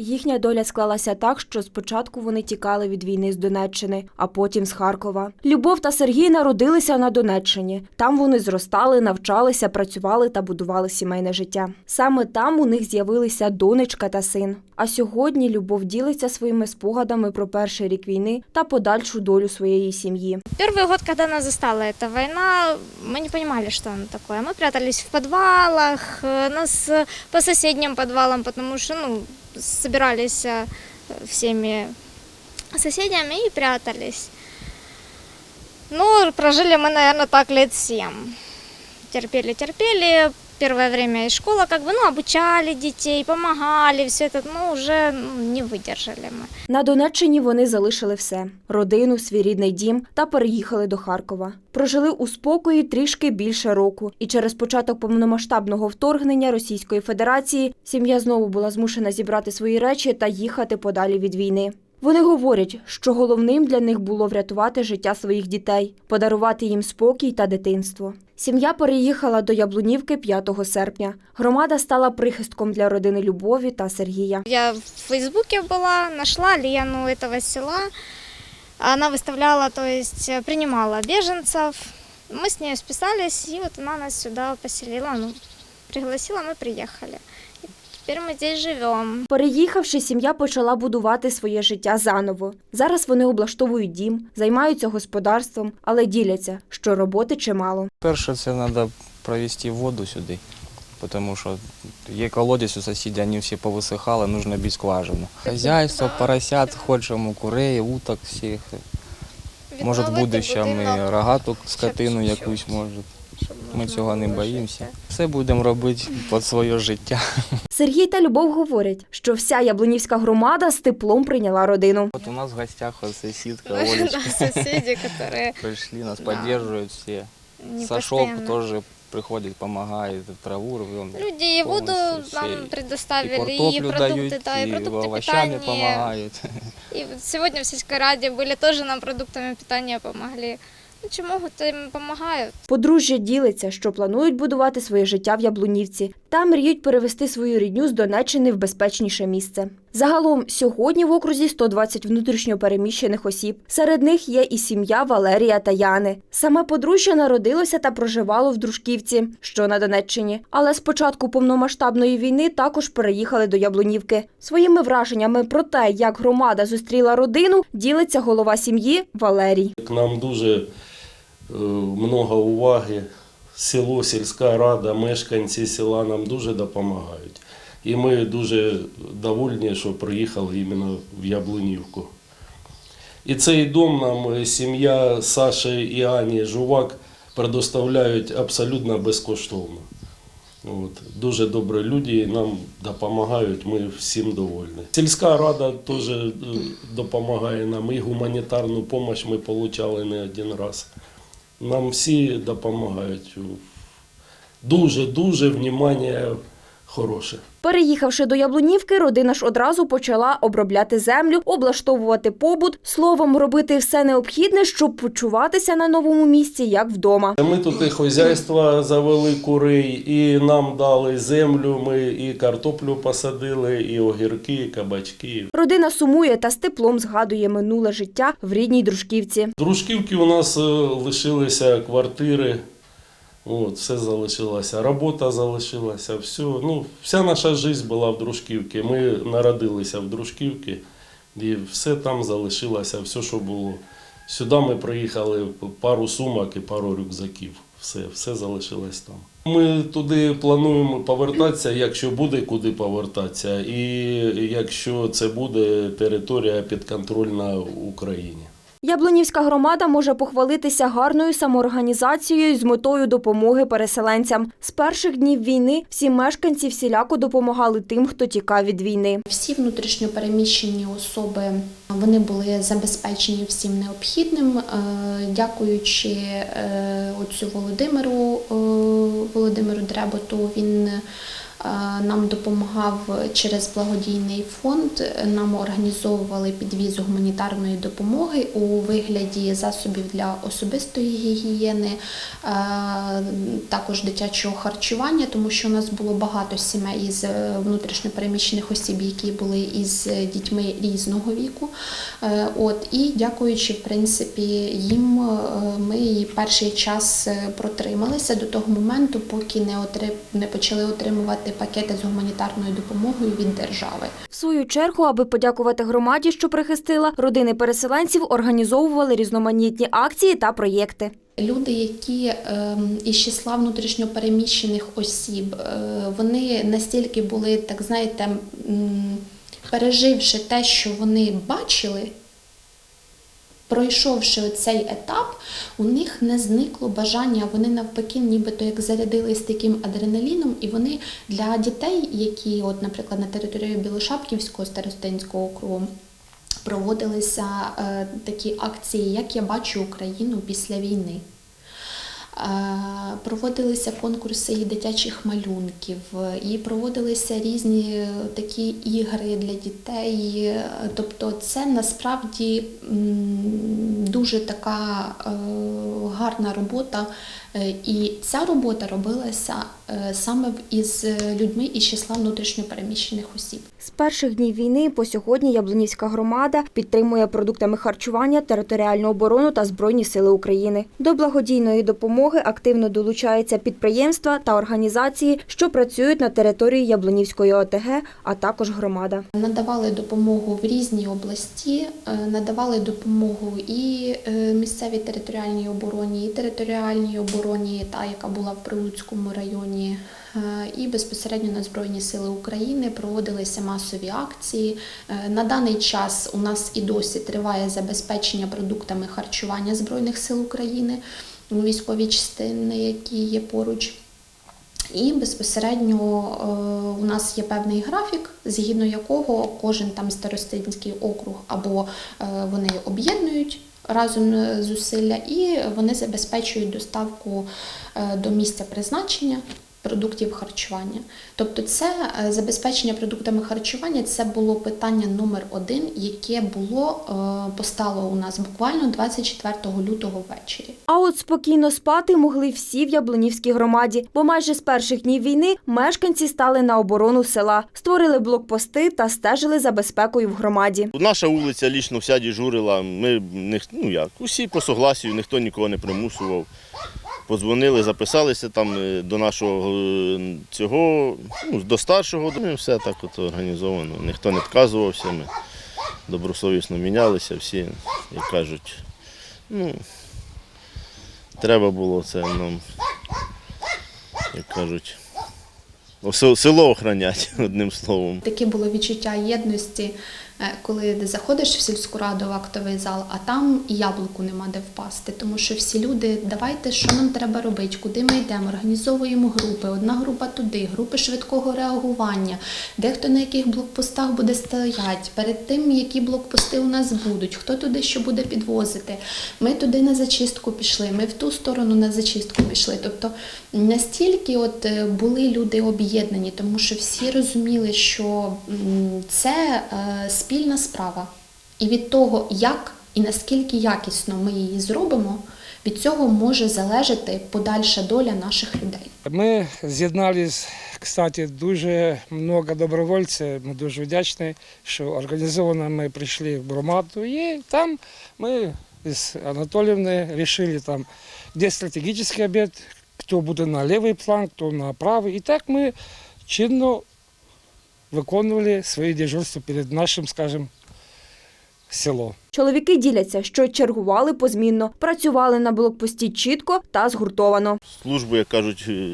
Їхня доля склалася так, що спочатку вони тікали від війни з Донеччини, а потім з Харкова. Любов та Сергій народилися на Донеччині. Там вони зростали, навчалися, працювали та будували сімейне життя. Саме там у них з'явилися донечка та син. А сьогодні Любов ділиться своїми спогадами про перший рік війни та подальшу долю своєї сім'ї. Первый год, когда нас застала эта война, мы не понимали, что она такое. Мы прятались в подвалах, э, нас э, по соседним подвалам, потому что ну, собирались э, всеми соседями и прятались. Ну, прожили мы, наверное, так лет семь. Терпели, терпели Первое время и школа как бы, ну, обучали детей, помогали, все это, ну, уже ну, не выдержали мы. На Донеччині вони залишили все: родину, свій рідний дім та переїхали до Харкова. Прожили у спокої трішки більше року, і через початок повномасштабного вторгнення Російської Федерації сім'я знову була змушена зібрати свої речі та їхати подалі від війни. Вони говорять, що головним для них було врятувати життя своїх дітей, подарувати їм спокій та дитинство. Сім'я переїхала до Яблунівки 5 серпня. Громада стала прихистком для родини Любові та Сергія. Я в Фейсбуке была, нашла Лену этого села. Она выставляла, то есть э, принимала беженцев. Мы с ней списались, и вот она нас сюда поселила, ну, пригласила, мы приехали. И теперь мы здесь живем. Переїхавши, сім'я почала будувати своє життя заново. Зараз вони облаштовують дім, займаються господарством, але діляться, що роботи чимало. Перше, це треба провести воду сюди, тому що є колодязь у сусідів, вони всі повисихали, потрібно бити скважину. Хазяйство, поросят, хочемо курей, уток всіх. Може, в будущому і рогату скотину якусь може. щоб Ми можна цього не було боїмося. жити. Все будемо робити під своє життя. Сергій та Любов говорять, що вся яблунівська громада з теплом прийняла родину. От у нас в гостях от сусідка Да, Олечка. соседи, которые Прийшли, нас Да. підтримують всі. не Сашок постоянно. теж приходить, допомагає, траву рвем. Люди и воду полностью нам все. предоставили, І и, картоплю продукты, дають, да, и і продукты овощами питания. допомагають. И вот сегодня в сельской раде были тоже нам продуктами питания помогли. Ну, что могут, им. Подружжя ділиться, що планують будувати своє життя в Яблунівці та мріють перевести свою рідню з Донеччини в безпечніше місце. Загалом сьогодні в окрузі 120 внутрішньо переміщених осіб. Серед них є і сім'я Валерія та Яни. Саме подружжя народилося та проживало в Дружківці, що на Донеччині. Але з початку повномасштабної війни також переїхали до Яблунівки. Своїми враженнями про те, як громада зустріла родину, ділиться голова сім'ї Валерій. К нам дуже много уваги. Село, сільська рада, мешканці села нам дуже допомагають. І ми дуже довольні, що приїхали іменно в Яблунівку. І цей дом нам е, сім'я Саші і Ані Жувак предоставляють абсолютно безкоштовно. От. Дуже добрі люди нам допомагають, ми всім довольні. Сільська рада теж е, допомагає нам, і гуманітарну допомогу ми отримали не один раз. Нам всі допомагають. Дуже-дуже внимання хороше. Переїхавши до Яблунівки, родина ж одразу почала обробляти землю, облаштовувати побут, словом, робити все необхідне, щоб почуватися на новому місці як вдома. Ми тут і хозяйство завели курей, і нам дали землю, ми і картоплю посадили, і огірки, і кабачки. Родина сумує та з теплом згадує минуле життя в рідній дружківці. В Дружківці у нас е, лишилися квартири, от, все залишилося, робота залишилася, все. Ну, вся наша життя була в Дружківці. Ми народилися в Дружківці, і все там залишилося, все, що було. Сюди ми приїхали пару сумок і пару рюкзаків. Все, все залишилось там. Ми туди плануємо повертатися, якщо буде куди повертатися, і якщо це буде територія підконтрольна Україні. Яблунівська громада може похвалитися гарною самоорганізацією з метою допомоги переселенцям. З перших днів війни всі мешканці всіляко допомагали тим, хто тікав від війни. Всі внутрішньо переміщені особи вони були забезпечені всім необхідним, Е, дякуючи е, отцю Володимиру е, Володимиру Дреботу. Він Нам допомагав через благодійний фонд. Нам організовували підвіз гуманітарної допомоги у вигляді засобів для особистої гігієни, е, також дитячого харчування, тому що у нас було багато сімей із е, внутрішньопереміщених осіб, які були із дітьми різного віку. Е, От і дякуючи, в принципі, їм е, ми перший час е, протрималися до того моменту, поки не отри... не почали отримувати пакети з гуманітарною допомогою від держави. В свою чергу, аби подякувати громаді, що прихистила, родини переселенців організовували різноманітні акції та проєкти. Люди, які ем, із числа внутрішньопереміщених осіб, е, вони настільки були, так знаєте, переживши те, що вони бачили, пройшовши цей етап, у них не зникло бажання, вони навпаки, нібито як зарядились таким адреналіном, і вони для дітей, які, от, наприклад, на території Білошапківського старостинського округу, проводилися е, такі акції, як я бачу Україну після війни. Проводилися конкурси і дитячих малюнків, і проводилися різні такі ігри для дітей. Тобто, це насправді дуже така е, гарна робота. Е, І ця робота робилася е, саме із е, людьми із числа внутрішньопереміщених осіб. З перших днів війни по сьогодні Яблунівська громада підтримує продуктами харчування, територіальну оборону та Збройні сили України. До благодійної допомоги активно долучаються підприємства та організації, що працюють на території Яблунівської ОТГ, а також громада. Надавали допомогу в різні області, надавали допомогу і місцевій територіальній обороні, і територіальній обороні, та яка була в Прилуцькому районі, е, і безпосередньо на Збройні Сили України проводилися масові акції. Е, На даний час у нас і досі триває забезпечення продуктами харчування Збройних сил України у військовій частини, які є поруч. І безпосередньо е, у нас є певний графік, згідно якого кожен там старостинський округ або вони об'єднують разом е, зусилля, і вони забезпечують доставку е, до місця призначення продуктів харчування. Тобто, це е, забезпечення продуктами харчування це було питання номер один, яке було е, постало у нас буквально 24 лютого ввечері. А от спокійно спати могли всі в Яблунівській громаді, бо майже з перших днів війни мешканці стали на оборону села, створили блокпости та стежили за безпекою в громаді. Наша вулиця лічно вся дежурила. Ми не, ну як, усі по согласію, ніхто нікого не примусував. Подзвонили, записалися там е, до нашого е, цього, ну, до старшого. Ну, все так от організовано. Ніхто не відказувався. Ми добросовісно мінялися всі, як кажуть. Ну, треба було це нам, як кажуть, село охороняти, одним словом. Таке було відчуття єдності, коли ти заходиш в сільську раду в актовий зал, а там і яблуку нема де впасти. Тому що всі люди, давайте, що нам треба робити, куди ми йдемо, організовуємо групи. Одна група туди, групи швидкого реагування, дехто на яких блокпостах буде стоять, перед тим, які блокпости у нас будуть, хто туди що буде підвозити. Ми туди на зачистку пішли, ми в ту сторону на зачистку пішли. Тобто настільки от е, були люди об'єднані, тому що всі розуміли, що це е, спільна справа. І від того, як і наскільки якісно ми її зробимо, від цього може залежати подальша доля наших людей. Ми з'єднались, кстати, дуже много добровольців. Ми дуже вдячні, що організовано ми прийшли в громаду. І там ми з Анатоліївною вирішили, там, де стратегічний об'єкт, хто буде на лівий план, хто на правий. І так ми чинно виконували свої дежурства перед нашим, скажімо, селом. Чоловіки діляться, що чергували позмінно, працювали на блокпості чітко та згуртовано. службу, як кажуть, е,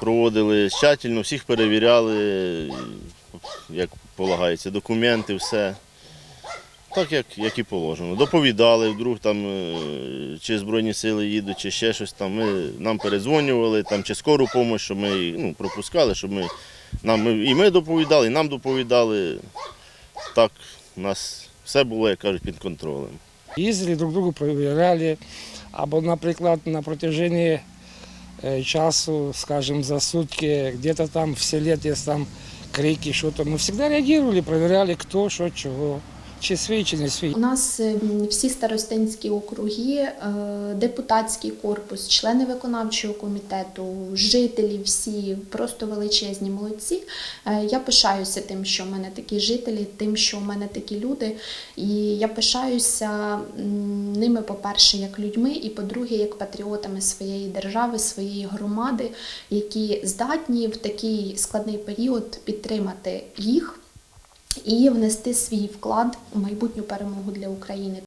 проводили тщательно, всіх перевіряли, е, як полагається, документи, все. Так, як, як і положено. Доповідали, вдруг там е, чи Збройні сили їдуть, чи ще щось там. Ми, нам передзвонювали, там, чи скору допомогу, щоб ми ну, пропускали, щоб ми, нам, і ми доповідали, і нам доповідали. Так, у нас все було, як кажуть, під контролем. Їздили друг другу, перевіряли. Або, наприклад, на протяженні э, часу, скажем, за сутки, где-то там в селе, есть там крики, что-то, мы всегда реагировали, проверяли, кто, что, чего, чи свій, чи не свій. У нас е, всі старостинські округи, е, депутатський корпус, члени виконавчого комітету, жителі всі просто величезні молодці. Е, Я пишаюся тим, що в мене такі жителі, тим, що в мене такі люди. І я пишаюся ними, по-перше, як людьми, і по-друге, як патріотами своєї держави, своєї громади, які здатні в такий складний період підтримати їх і внести свій вклад у майбутню перемогу для України.